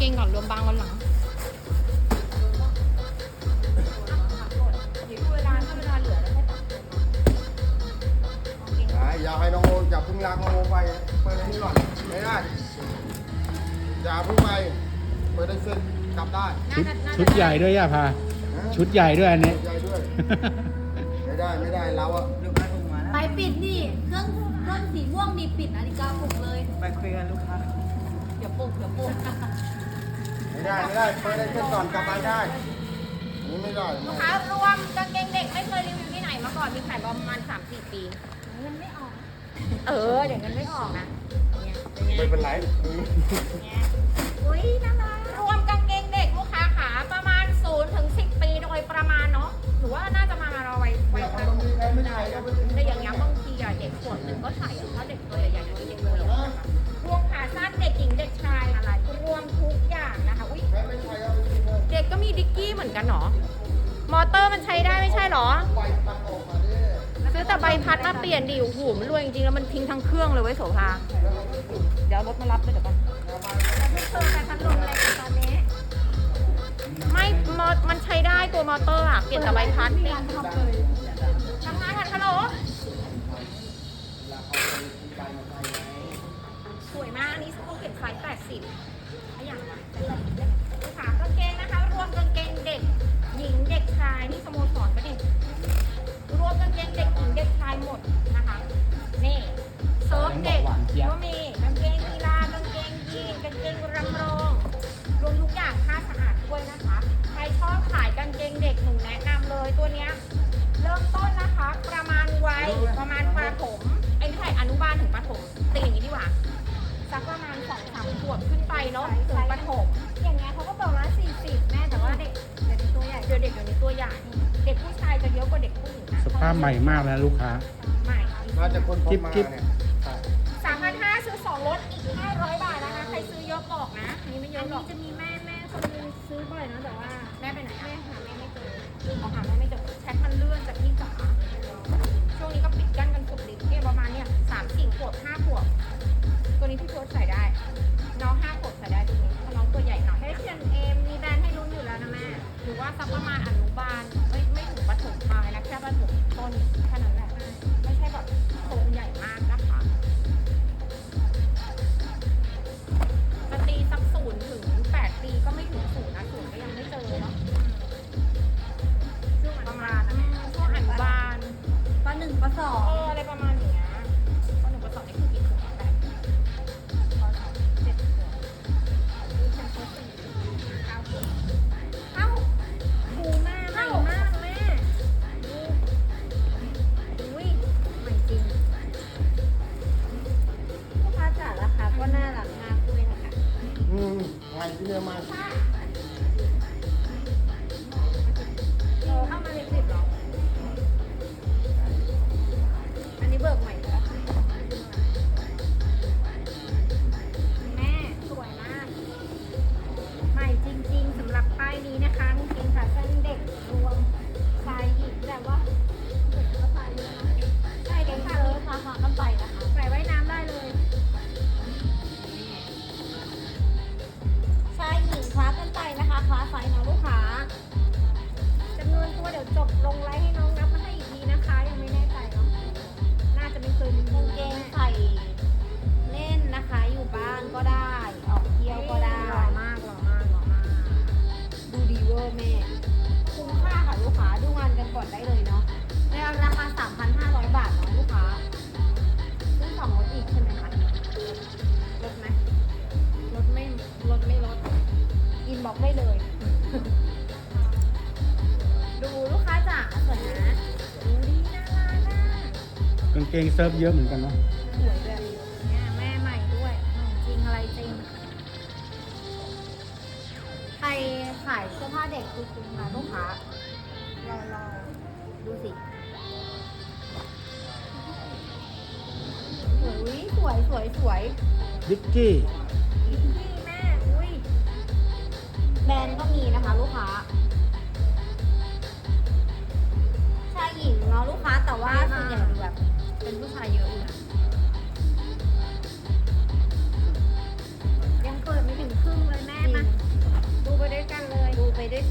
เกงก่อนรวมบางวันหลังเดี๋ยวเวลาถ้าเวลาเหลือแล้วให้ตัดเพิ่มมาอย่าให้น้องโออย่าเพึ่งรักน้องโอไปเปิดอันนี้ก่อนไม่ได้อย่าเพึ่งไปเปิดได้เสร็จกลับได้ชุดชุดใหญ่ด้วยย่าพานะชุดใหญ่ด้วยอันนี้ใหญ่ด้วย ไม่ได้ไม่ได้เราอะลูกค้าโทรมาแล้วไปปิดนี่เครื่องเครื่องสีม่วงนี่ปิดนาฬิกาปลุกเลย ไปคุยกันลูกค้าเดี๋ยวปลุกเดี๋ยวปลุก ไม่ได้ไม่ได้เปิดได้เสร็จก่อนกลับบ้านได้อันนี่ไม่ได้ลูกค้ารวมกางเกงเด็กไม่เคยรีวิวที่ไหนมาก่อนมีขายประมาณ3-4ปีเงินไม่ออก เออเดี๋ยวเงินไม่ออกนะเนี่ยเป็นไงไม่เป็นไรเนี่ยอุ้ยน่ารักรวมกางเกงเด็กลูกค้าขาประมาณ0ถึง10ปีโดยประมาณเนาะหรือว่าน่าจะมามาเราไว้ไว้เราพัต้องมีใครไม่ใช่ก็ไม่ถึงแต่อย่างเงี้ยบางทีอะเด็กขวบหนึ่งก็ใส่อะเพราะเด็กตัวใหญ่ๆอย่างนี้เด็กตัวใหญ่ อนกันเหรอ มอเตอร์มันใช้ได้ไม่ใช่เหรอไปตัดออกมาดิซื้อแต่ใบพัดมาเปลี่ยนดิโอ้โหมันรวยจริงๆแล้วมันทิ้งทั้งเครื่องเลยไว้ยโสภา เดี๋ยวเอารถมารับเลยเดี๋ยวก่อนแล้วไม่เคยแต่พัดลมอะไรกันตอนนี้ไม่มอมันใช้ได้ตัวมอเตอร์อะเปลี่ยนแต่ใบพัดไม่เอมีงงานทำเลยทำงานกันฮัลโหลสวยมาก อันนี้เขาเก็บไซส์80อะไรอย่างเงี้ยายนี่สโมสรก็ดิรวมกางเกงเด็กหญิงเด็กชายหมดนะคะ นี่เซิร์ฟเด็กก็มีกางเกงกีฬากางเกงยีนกางเกงรำรอง รวมทุกอย่างค่าสะอาดด้วยนะคะ ใครชอบขายกางเกงเด็กหนูแนะนำเลยตัวเนี้ยเริ่มต้นนะคะ ประมาณวัยประมาณประถมไอ้ไม่ใช่อนุบาลถึงประถมตีอย่างนี้ดีกว่าสักประมาณสองสามขวบขึ้นไปเนาะถึงประถม ดี๋ยวเด็กเดี๋ยวนี้ตัวใหญ่เด็กผู้ชายจะเยอะกว่าเด็กผู้หญิงนะสภาพใหม่มากนะลูกค้า ใหม่มาจากคนพบมากิ๊บเนี่ยสามพันห้าซื้อสองลดอีกห้าร้อยบาทนะคะใครซื้อเยอะบอกนะอันนี้ไม่เยอัอะนหรนี้อกจะมีแม่แม่คนนึงซื้อบ่อยนะแต่ว่าแม่ไปไหนอะแม่หาแม่ไม่เจอเอาหาแม่ไม่เจอแชทมันเลื่อนจากพี่จ๋าช่วงนี้ก็ปิดกั้นกันสุดฤทธิ์เนี่ยประมาณเนี่ยสามสี่ขวบห้าขวบตัวนี้พี่โพสใส่ได้ จบลงไลน์ให้น้องนับมาให้อีกทีนะคะ ยังไม่แน่ใจเนาะน่าจะไม่เคยมีกางเกงใส่เล่นนะคะ อยู่บ้านก็ได้ ออกเที่ยวก็ได้ หล่อมากหล่อมากหล่อมาก ดูดีเวอร์แม่ คุ้มค่าค่ะลูกค้าดูงานกันก่อนได้เลยเนาะในราคา 3,500 บาทเนาะลูกค้า เกงเซิร์ฟเยอะเหมือนกันเนาะสวยแบบเนี่ยแม่ใหม่ด้วยอืมจริงอะไรจริง ใครขายเสื้อผ้าเด็กคือคุณค่ะลูกค้าเราเราดูสิสวยสวยสวยสวยดิกกี้นี่แม่อุ้ยแบรนด์ก็มีนะคะลูกค้า ชายหญิงเนาะลูกค้าแต่ว่าส่วนใหญ่ดูแบบ เป็นผู้ชายเยอะอยู่นะยังเปิดไม่ถึงครึ่งเลยแม่มา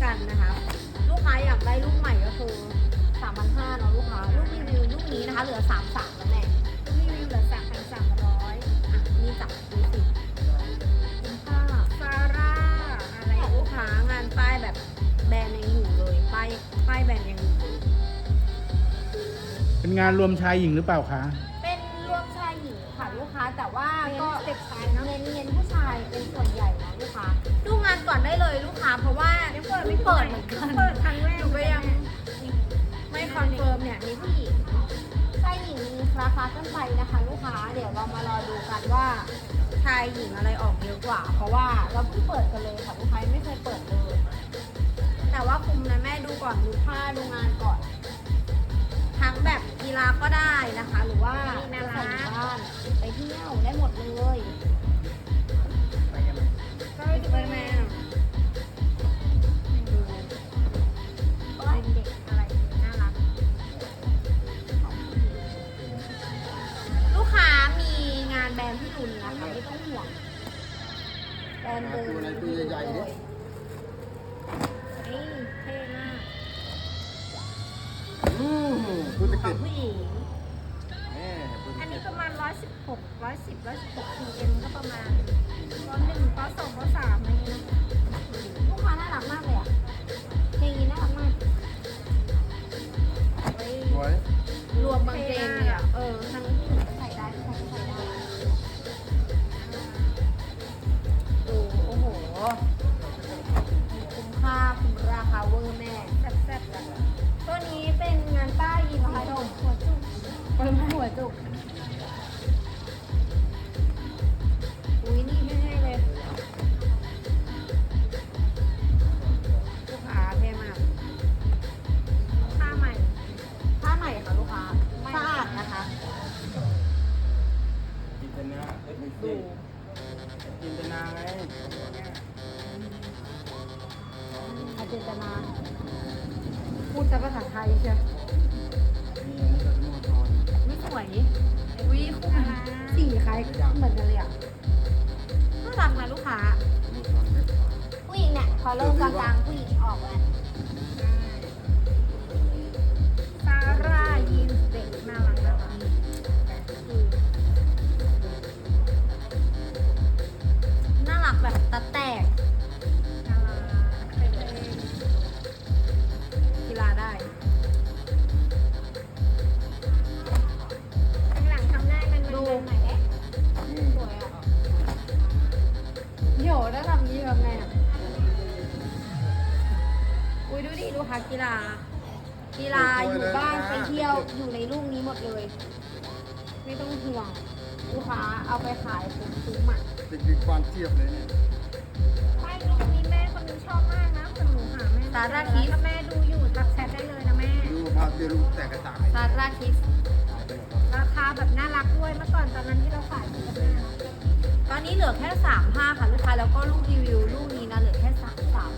กันนะคะลูกค้าอยากได้ลูกใหม่ก็คือ3,500เนาะลูกค้าลูกรีวิวลูกนี้นะคะ เหลือ33แล้วแหละรีวิวเหลือสามพันสามร้อยอะนี่จับดูสิคุ้มค่าซาร่าอะไรเนี่ยลูกค้างานป้ายแบบแบรนด์ยังอยู่เลยป้ายป้ายแบรนด์ยังอยู่ เลยเป็นงานรวมชายหญิงหรือเปล่าคะ เป็นรวมชายหญิงค่ะลูกค้า แต่ว่าก็ก็สเต็ปชายเนาะเน้นเน้นผู้ชายเป็นส่วนใหญ่นะลูกค้าดูงานก่อนได้เลยลูกค้า เพราะว่ายังเปิดไม่ไม่เปิเปิดดเหมือนกันเปิดครั้งแรกหนูก็ยังไม่คอนเฟิร์มเนี่ยมีผู้หญิงชายหญิงมีคลาคลากันไปนะคะ ลูกค้า เดี๋ยวเรามารอดูกันว่าชายหญิงอะไรออกเยอะกว่า เพราะว่าเราเพิ่งเปิดกันเลยค่ะลูกค้าไม่เคยเปิดเลย แต่ว่าคุมนะแม่ดูก่อนดูผ้าดูงานก่อน ทั้งแบบกีฬาก็ได้นะคะ หรือว่าจะใส่อยู่บ้านไปเที่ยวได้หมดเลยก็ไปจะไปเป็นแม่แม่เป็นเด็กอะไรน่ารักลูกค้ามีงานแบรนด์ที่รุนนะคะไม่ต้องห่วงแบรนด์เดิมตัวอะไรตัวใหญ่ๆดินี่เท่มาก อืมธุร ขอกิงจผู้หญิง แม่ธุรอันกินี้จประมาณ 116 110 116 pm ยใช่นี่อันนี้ก็สโมสรไม่สวยวิคู่สีคล้ายเหมือนกันเลยอะน่ารักนะลูกค้าสโมสรเพชรผู้หญิงเนี่ยพอเริ่มกลางๆผู้หญิงออกแล้ว กีฬาอยู่บ้านไปเที่ยวอยู่ในลูกนี้หมดเลย ไม่ต้องห่วงลูกค้าเอาไปขายคุ้มๆอะเด็กๆความเทียบเลยเนี่ยไม่ลูกนี้แม่คนนึงชอบมากนะคนหนูหาแม่ถ้าแม่ดูอยู่ทักแชทได้เลยนะแม่ ดูพาเตียลูกแตกกระต่ายซาร่าคิส ราคาแบบน่ารักด้วยเมื่อก่อนตอนนั้นที่เราขายอยู่กับแม่เนาะตอนนี้เหลือแค่สามผ้าค่ะลูกค้าแล้วก็ลูกรีวิวลูกนี้นะเหลือแค่สามสาม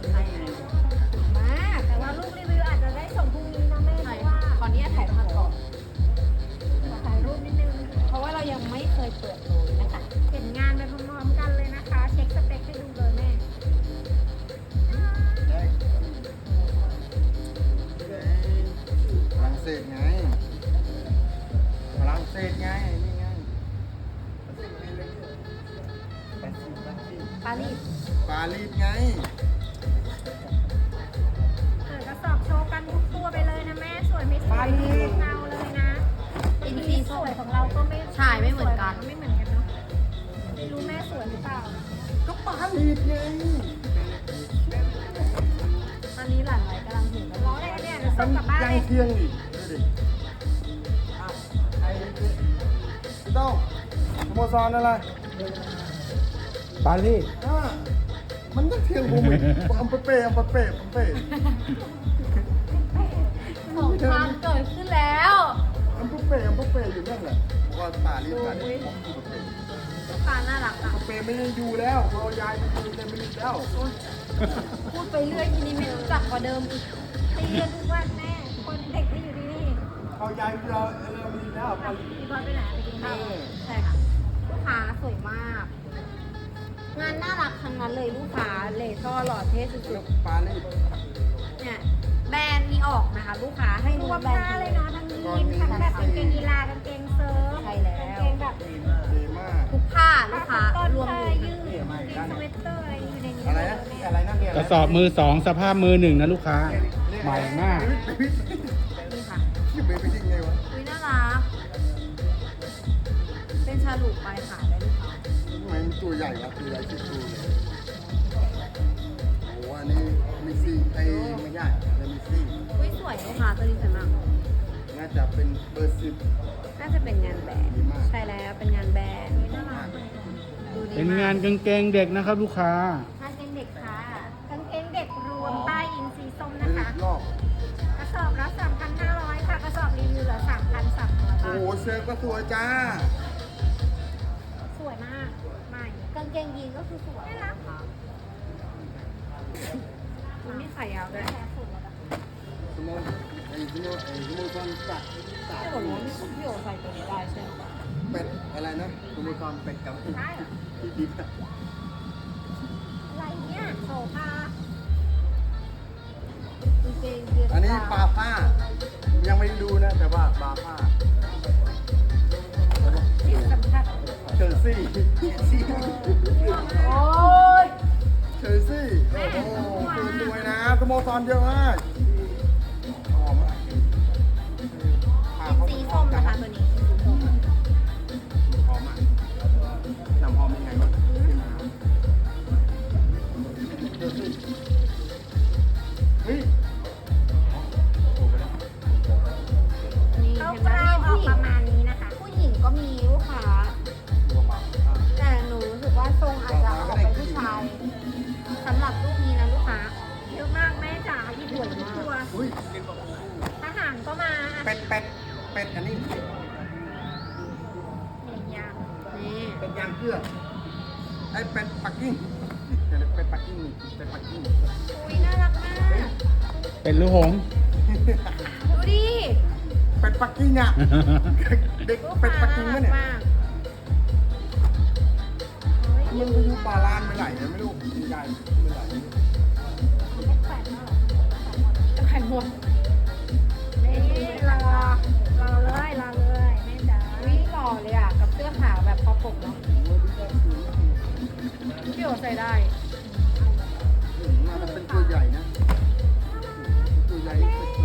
เรายังไม่เคยเปิดเลย ก็ปารีสไงตอนนี้หลานไว้กำลังหิวร้องอะไรกันเนี่ยเดี๋ยวมัส่นงกลับบ้านยัเลงยเที่ยงอีกดูดิอะไอ้พี่ต้องสโมสรอะไรปารีสอ่ามันยังเที่ยงผมอีกอัมเปเป้อัมเปเป้อัมเปเป้สงครามเกิดขึ้นแล้ว อัมเปเป้อัมเปเป้อยู่นั่นแหละเพราะว่าปารีสปารีสผมอยู่กับเป้ ลูกค้าน่ารักอะอัมเปเป้ไม่ได้อยู่แล้วเราย้ายไปอยู่ในมิลิตแล้วพูดไปเรื่อยทีนี้ไม่รู้จักกว่าเดิมอีกตีกันทุกวันแม่ คนเด็กไม่อยู่ที่นี่เขาย้ายไปเราเรามิลิตแล้วอะพี่บอลไปไหนไปกินเอข้าวอใช่ค่ะลูกค้าสวยมากมงานน่ารักทั้งนั้นเลยลูกค้าเลซอหล่อเท่สุดแล้วปลานี่ๆเนี่ยแบรนด์มีออกนะคะ ลูกค้าให้รรู้วว่ามแบรนผ้าด์เลยเนาะทั้งยีนทั้งแบบกางเกงกีฬากางเกงเซิร์ฟใช่แล้วกางเกงแบบ ดีมาก ทุกผ้าลูกค้าต้นรวมผ้าอยู่ยืดกางเกงสเวตเตอร์อะไรอยู่ในนี้อะไรนะอะไรนะเนี่ยกระสอบมือสองสภาพมือหนึ่งนะลูกค้า ใหม่มาก นี่ค่ะชื่อเบบี้จริงไงวะอุ้ยน่ารัก เป็นฉลุไปขายได้ลูกค้าทำไมมันตัวใหญ่วะตัวใหญ่สุดตัวเลยโอ้โหอันนี้มีซี่ไอ้ไม่ใช่แล้วมีซี่อุ้ยสวยลูกค้าตัวนี้สวยมากน่าจะเป็นเบอร์สิบน่าจะเป็นงานแบรนด์ดีมาก ใช่แล้วเป็นงานแบรนด์น่ารักดูดี เป็นมากงานกางเกงเด็กนะครับ ลูกค้า กางเกงเด็กค่ะกางเกงเด็กรวมใต้อินซีส้มเป็นะนคะรอบกระสอบละ3,500ค่ะกระสอบรีวิวเหลือ3,300โอ้บาทโหเสื้อก็สวยจ้า สวยมากใหม่กางเกงยีนก็คือสวยนะคะมันไม่ใส่ยาวด้วยแค่สุดแล้วนะสมมติไอ้สมมติไอ้สมมติตอนตัดตัดแต่บอกว่าพี่โอใส่ตัวนี้ได้ใช่ไหมเป็ดอะไรนะสมมติตอนเป็ดกับใช่เหรอที่ดิบ อะอะไรเนี่ยโซฟากางเกงเดียวอันนี้ปลาผ้า ยังไม่ได้ดูนะ แต่ว่าปลาผ้าที่สำคัญเชอร์ซี่โอ้ยเชอร์ซี่ โอ้โหตัวสวยนะสโมสรเยอะมาก อุ้ยทหารก็มาเป็ดเป็ดเป็ดอันนี้เนี่ยยางนี่เป็ดยางเกลือไอ้เป็ดปักกิ่งเป็ดปักกิ่งเป็ดปักกิ่งอุ้ยน่ารักมากเป็นลูกหงส์ดูดิเป็ดปักกิ่งอะเด็กลูกเป็ดค้าปักน่ากิ่งรัมั้กยเนี่ยมากเฮ้ยมันไปอยู่ปลาลานไปไหนเนี่ยไม่รู้ใหญ่ไม่ไหล ไม่แขวนี่รอรอเลยรอเลยแม่จ๋าวิ่งหล่อเลยอะ กับเสื้อขาวแบบคอปกเนาะพี่โอใส่ได้มันเป็นตัวใหญ่นะตัวใหญ่เป็ดโต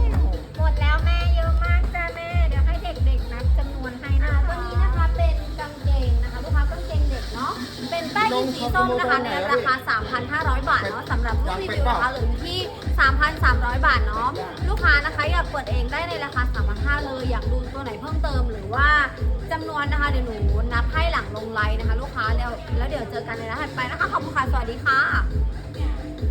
หมดแล้วแม่เยอะมากจ้าแม่ เดี๋ยวให้เด็กๆนับจำนวนให้นะอ่าคะตัวนี้นะคะเป็นกางเกงนะคะลูกค้ากางเกงเด็กเนาะเป็นใต้ยีนสีส้มนะคะในราคา 3,500 บาทเนาะสำหรับผู้รีวิวนะคะเหลืออยู่ที่ 3,300 บาทเนาะลูกค้านะคะอยากเปิดเองได้ในราคา3,500เลยอยากดูตัวไหนเพิ่มเติมหรือว่าจำนวนนะคะเดี๋ยวหนูนับให้หลังลงไลน์นะคะ ลูกค้าแล้วแล้วเดี๋ยวเจอกันในร้านถัดไปนะคะขอบคุณค่ะสวัสดีค่ะ